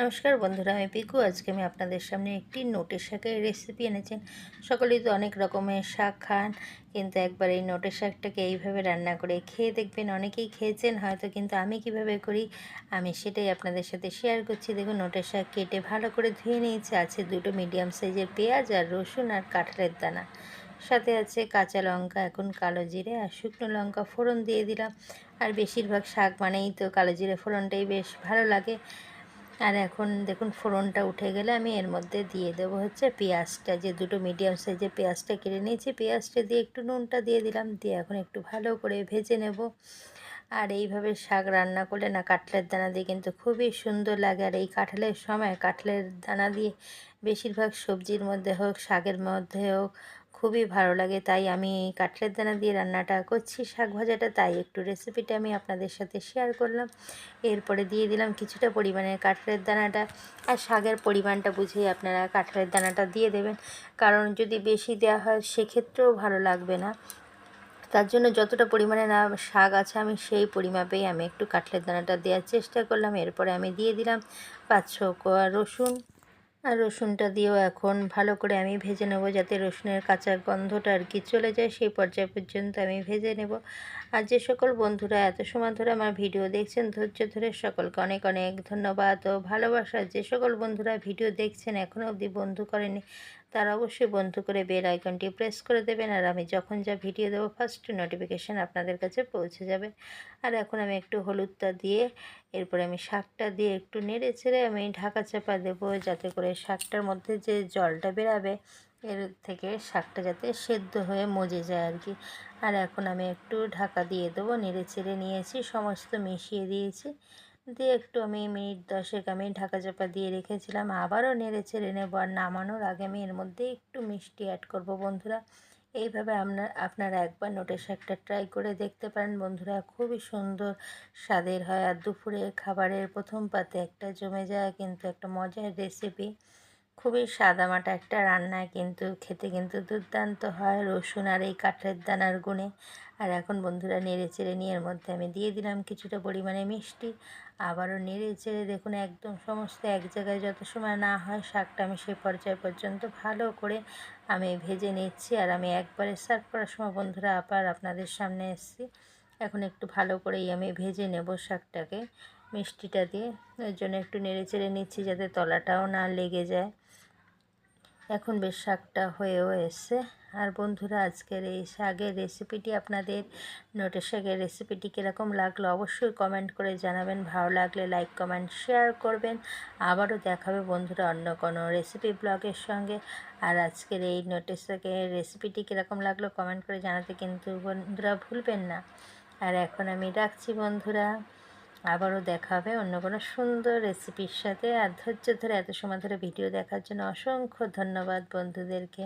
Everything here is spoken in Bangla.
নমস্কার বন্ধুরা, আমি পিকু আজকে আমি আপনাদের সামনে একটি নোটের শাকের রেসিপি এনেছেন সকলেই তো অনেক রকমের শাক খান, কিন্তু একবার এই নোটের শাকটাকে এইভাবে রান্না করে খেয়ে দেখবেন। অনেকেই খেয়েছেন হয়তো, কিন্তু আমি কীভাবে করি, আমি সেটাই আপনাদের সাথে শেয়ার করছি। দেখুন, নোটের শাক কেটে ভালো করে ধুয়ে নিয়েছে। আছে দুটো মিডিয়াম সাইজের পেঁয়াজ আর রসুন আর কাঁঠালের দানা। সাথে আছে কাঁচা লঙ্কা, এখন কালো জিরে আর শুকনো লঙ্কা ফোড়ন দিয়ে দিলাম। আর বেশিরভাগ শাক মানেই তো কালো জিরে ফোড়নটাই বেশ ভালো লাগে। আর এখন দেখুন ফোড়নটা উঠে গেলে আমি এর মধ্যে দিয়ে দেবো হচ্ছে পেঁয়াজটা। যে দুটো মিডিয়াম সাইজের পেঁয়াজটা কেটে নিয়েছি, পেঁয়াজটা দিয়ে একটু নুনটা দিয়ে দিলাম, দিয়ে এখন একটু ভালো করে ভেজে নেব। আর এইভাবে শাক রান্না করলে না কাঠলের দানা দিয়ে কিন্তু খুবই সুন্দর লাগে। আর এই কাঁঠালের সময় কাঠলের দানা দিয়ে বেশিরভাগ সবজির মধ্যে হোক, শাকের মধ্যে হোক খুবই ভালো লাগে। তাই আমি কাঠলের দানা দিয়ে রান্নাটা করছি, শাক ভাজাটা। তাই একটু রেসিপিটা আমি আপনাদের সাথে শেয়ার করলাম। এরপরে দিয়ে দিলাম কিছুটা পরিমাণে কাঠলের দানাটা। আর শাকের পরিমাণটা বুঝেই আপনারা কাঠলের দানাটা দিয়ে দেবেন। কারণ যদি বেশি দেওয়া হয় সেক্ষেত্রেও ভালো লাগবে না। তার জন্য যতটা পরিমাণে না শাক আছে আমি সেই পরিমাপেই আমি একটু কাঠলের দানাটা দেওয়ার চেষ্টা করলাম। এরপরে আমি দিয়ে দিলাম পাঁচ ছ রসুন। আর রসুনটা দিয়েও এখন ভালো করে আমি ভেজে নেব যাতে রসুনের কাঁচা গন্ধটা আর কি চলে যায়, সেই পর্যায় পর্যন্ত আমি ভেজে নেব। আর যে সকল বন্ধুরা এত সময় ধরে আমার ভিডিও দেখছেন, ধৈর্য ধরে সকলকে অনেক অনেক ধন্যবাদ ও ভালোবাসা। যে সকল বন্ধুরা ভিডিও দেখছেন এখনও অবধি বন্ধু করেনি তারা অবশ্যই বন্ধু করে বেল আইকনটি প্রেস করে দেবেন আর আমি যখন যা ভিডিও দেবো ফার্স্ট নোটিফিকেশান আপনাদের কাছে পৌঁছে যাবে। আর এখন আমি একটু হলুদটা দিয়ে, এরপরে আমি শাকটা দিয়ে একটু নেড়ে ছেড়ে আমি ঢাকা চাপা দেবো যাতে করে শাকটার মধ্যে যে জলটা বেরাবে, এর থেকে শাকটা যাতে সেদ্ধ হয়ে মজে যায় আর কি। আর এখন আমি একটু ঢাকা দিয়ে দেবো, নেড়ে ছেড়ে নিয়েছি, সমস্ত মিশিয়ে দিয়েছি। দিয়ে একটু আমি মিনিট দশেক আমি ঢাকা চাপা দিয়ে রেখেছিলাম, আবারও নেড়ে ছেড়ে নেব আর নামানোর আগে আমি এর মধ্যে একটু মিষ্টি অ্যাড করব বন্ধুরা। এইভাবে আপনার আপনারা একবার নোটের শাকটা ট্রাই করে দেখতে পারেন। বন্ধুরা, খুবই সুন্দর স্বাদের হয়। আর দুপুরে খাবারের প্রথম পাতে একটা জমে যায়, কিন্তু একটা মজার রেসিপি খুবই সাদামাটা একটা রান্না, কিন্তু খেতে কিন্তু দুর্দান্ত হয়। রসুন আর এই কাঠের দানার গুণে আর এখন বন্ধুরা নেড়ে চেড়ে নিয়ে এর মধ্যে আমি দিয়ে দিলাম কিছুটা পরিমাণে মিষ্টি। আবারও নেড়ে চেড়ে দেখুন একদম সমস্ত এক জায়গায় যত সময় না হয় শাকটা আমি সেই পর্যায় পর্যন্ত ভালো করে আমি ভেজে নিচ্ছি। আর আমি একবারে সার্ভ করার সময় বন্ধুরা আবার আপনাদের সামনে এসেছি। এখন একটু ভালো করেই আমি ভেজে নেব শাকটাকে মিষ্টিটা দিয়ে। ওই জন্য একটু নেড়ে চেড়ে নিচ্ছি যাতে তলাটাও না লেগে যায়। এখন বেশ শাকটা হয়েও এসছে। আর বন্ধুরা, আজকের এই শাকের রেসিপিটি আপনাদের নোটের শাকের রেসিপিটি কীরকম লাগল অবশ্যই কমেন্ট করে জানাবেন। ভালো লাগলে লাইক কমেন্ট শেয়ার করবেন। আবারও দেখাবে বন্ধুরা অন্য কোনো রেসিপি ব্লগের সঙ্গে। আর আজকের এই নোটের শাকের রেসিপিটি কীরকম লাগল কমেন্ট করে জানাতে কিন্তু বন্ধুরা ভুলবেন না। আর এখন আমি রাখছি বন্ধুরা। আবারও দেখা হবে অন্য কোনো সুন্দর রেসিপির সাথে। আর ধৈর্য ধরে এত সময় ধরে ভিডিও দেখার জন্য অসংখ্য ধন্যবাদ বন্ধুদেরকে।